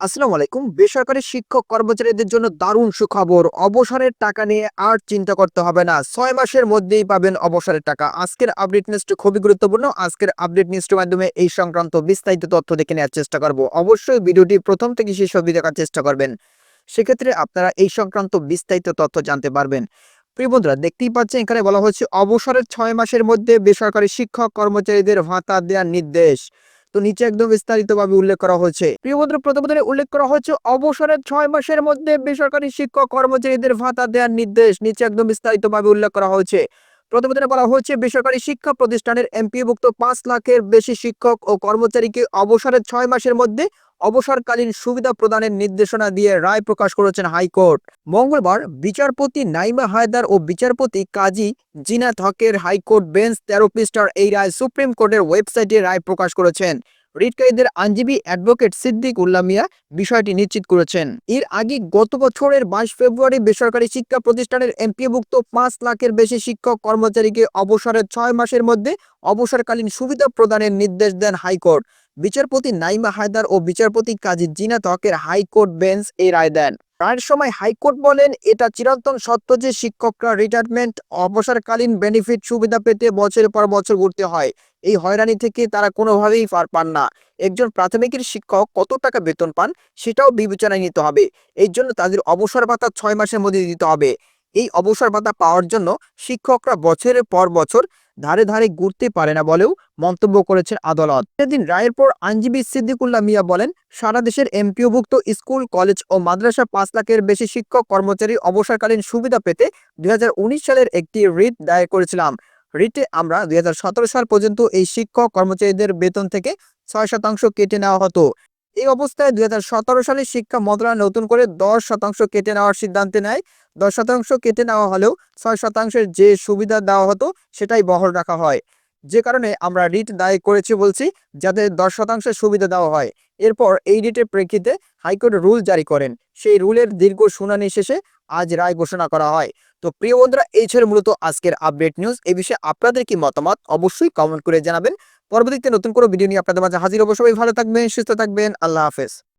আসসালামু আলাইকুম। বেসরকারি শিক্ষক কর্মচারীদের জন্য দারুণ সুখবর। অবসরের টাকা নিয়ে আর চিন্তা করতে হবে না। ছয় মাসের মধ্যেই পাবেন অবসরের টাকা। আজকের আপডেট নিউজটি খুবই গুরুত্বপূর্ণ। আজকের আপডেট নিউজটির মাধ্যমে এই সংক্রান্ত বিস্তারিত তথ্য দেখে নেওয়ার চেষ্টা করব। অবশ্যই ভিডিওটি প্রথম থেকে শেষ অবধি দেখার চেষ্টা করবেন। সেক্ষেত্রে আপনারা এই সংক্রান্ত বিস্তারিত তথ্য জানতে পারবেন। প্রিয় বন্ধুরা, দেখতেই পাচ্ছেন, এখানে বলা হচ্ছে অবসরের ছয় মাসের মধ্যে বেসরকারি শিক্ষক কর্মচারীদের ভাতা দেওয়ার নির্দেশ। তো নিচে একদম বিস্তারিতভাবে উল্লেখ করা হয়েছে। প্রিয় বন্ধুরা প্রতিবেদনে উল্লেখ করা হয়েছে, অবসরের ছয় মাসের মধ্যে বেসরকারি শিক্ষক কর্মচারীদের ভাতা দেওয়ার নির্দেশ। নিচে একদম বিস্তারিতভাবে উল্লেখ করা হয়েছে। প্রতিবেদনে বলা হচ্ছে বেসরকারি শিক্ষা প্রতিষ্ঠানের এমপিভুক্ত পাঁচ লাখের বেশি শিক্ষক ও কর্মচারীকে অবসরের ছয় মাসের মধ্যে অবসরকালীন সুবিধা প্রদানের নির্দেশনা দিয়ে রায় প্রকাশ করেছেন হাইকোর্ট। মঙ্গলবার বিচারপতি নাইমা হায়দার ও বিচারপতি কাজী জিনা থকের হাইকোর্ট বেঞ্চ তেরো পৃষ্ঠার এই রায় সুপ্রিম কোর্টের ওয়েবসাইটে রায় প্রকাশ করেছেন। রিটকারীদের আইনজীবী অ্যাডভোকেট সিদ্দিক উল্লাহ মিয়া বিষয়টি নিশ্চিত করেছেন। এর আগে গত বছরের বাইশ ফেব্রুয়ারি বেসরকারি শিক্ষা প্রতিষ্ঠানের এমপিভুক্ত পাঁচ লাখের বেশি শিক্ষক কর্মচারীকে অবসরের ছয় মাসের মধ্যে অবসরকালীন সুবিধা প্রদানের নির্দেশ দেন হাইকোর্ট। বিচারপতি নাইমা হায়দার ও বিচারপতি কাজী জিনা হকের হাইকোর্ট বেঞ্চ এই রায় দেন। রায়ের সময় হাইকোর্ট বলেন, এটা চিরন্তন সত্য যে শিক্ষকরা রিটায়ারমেন্ট অবসরকালীন বেনিফিট সুবিধা পেতে বছরের পর বছর ঘুরতে হয়। এই হয়রানি থেকে তারা কোনোভাবেই পার পান না। একজন প্রাথমিকের শিক্ষক কত টাকা বেতন পান সেটাও বিবেচনায় নিতে হবে। এই জন্য তাদের অবসর ভাতা ছয় মাসের মধ্যে দিতে হবে। এই অবসর ভাতা পাওয়ার জন্য শিক্ষকরা বছরের পর বছর ধারে ধারে ঘুরতে পারে না বলেও মন্তব্য করেছেন আদালত। সেদিন রায়ের পর আইনজীবী সিদ্দিকুল্লাহ মিয়া বলেন, সারা দেশের এমপিওভুক্ত স্কুল, কলেজ ও মাদ্রাসা পাঁচ লাখের বেশি শিক্ষক কর্মচারী অবসরকালীন সুবিধা পেতে দুই হাজার উনিশ সালের একটি রিট দায়ের করেছিলাম। রিটে আমরা দুই হাজার সতেরো সাল পর্যন্ত এই শিক্ষক কর্মচারীদের বেতন থেকে ছয় শতাংশ কেটে নেওয়া হতো। এই অবস্থায় দুই হাজার সতেরো সালে শিক্ষা মন্ত্রণালয় নতুন করে দশ শতাংশ কেটে নেওয়ার সিদ্ধান্ত নেয়। দশ শতাংশ কেটে নেওয়া হলেও ছয় শতাংশের যে সুবিধা দেওয়া হতো, সেটাই বহাল রাখা হয়। যে কারণে আমরা রিট দায় করেছি বলছি, যাতে দশ শতাংশের সুবিধা দেওয়া হয়। এরপর এই রিটের প্রেক্ষিতে হাইকোর্ট রুল জারি করেন। সেই রুলের দীর্ঘ শুনানি শেষে আজ রায় ঘোষণা করা হয়। তো প্রিয় বন্ধুরা, এই ছিল মূলত আজকের আপডেট নিউজ। এই বিষয়ে আপনাদের কি মতামত অবশ্যই কমেন্ট করে জানাবেন। পরবর্তীতে নতুন কোনো ভিডিও নিয়ে আপনাদের মাঝে হাজির সবাই ভালো থাকবেন, সুস্থ থাকবেন। আল্লাহ হাফেজ।